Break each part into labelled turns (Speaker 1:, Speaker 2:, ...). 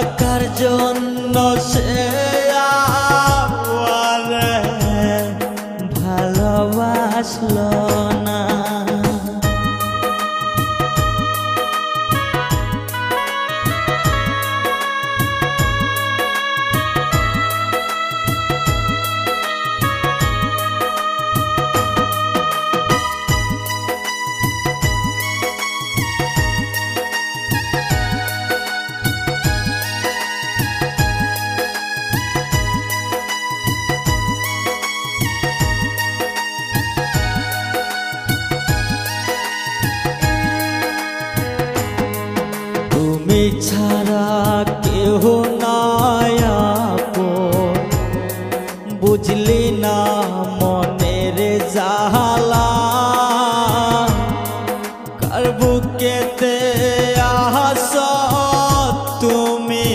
Speaker 1: টাকার জন্য সে কেহ নাই বুঝলি না মনের জাহালা কার বুকেতে আস তুমি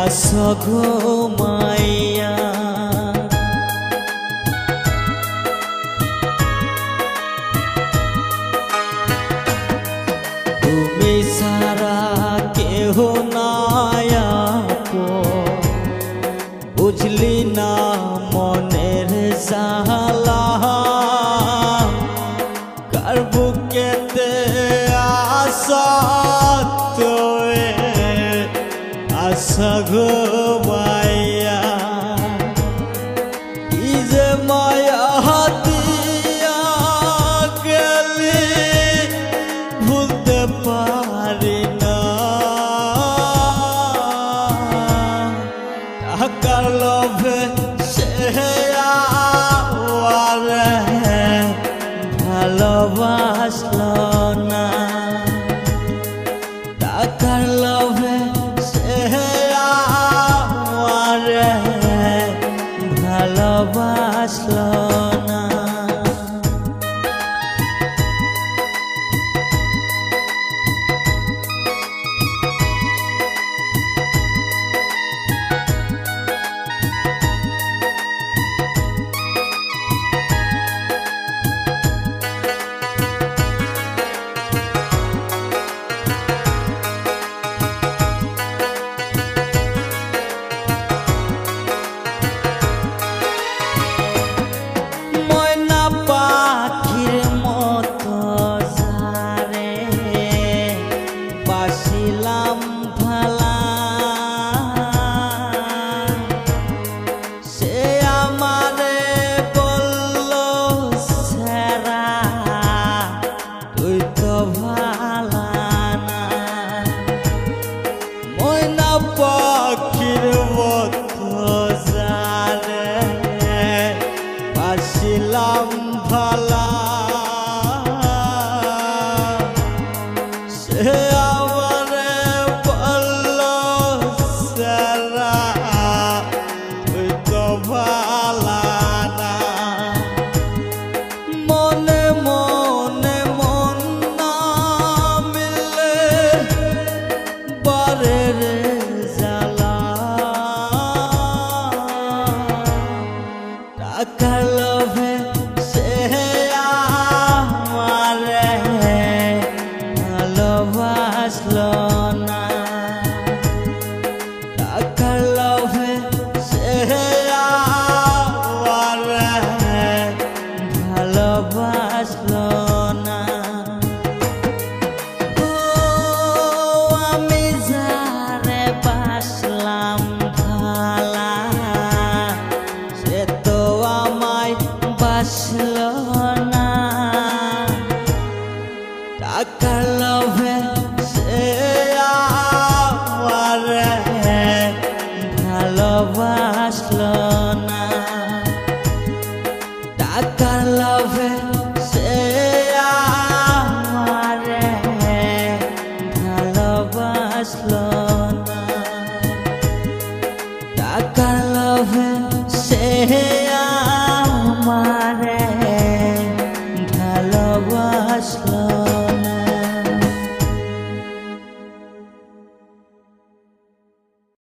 Speaker 1: আস ঘুমাইয়া আশা ঘুমাইয়া কি যে মায়া দিয়া গেলি ভুলতে পারি না। টাকার লোভে সে আমারে না। টাকার লোভে ভালোবাসলো না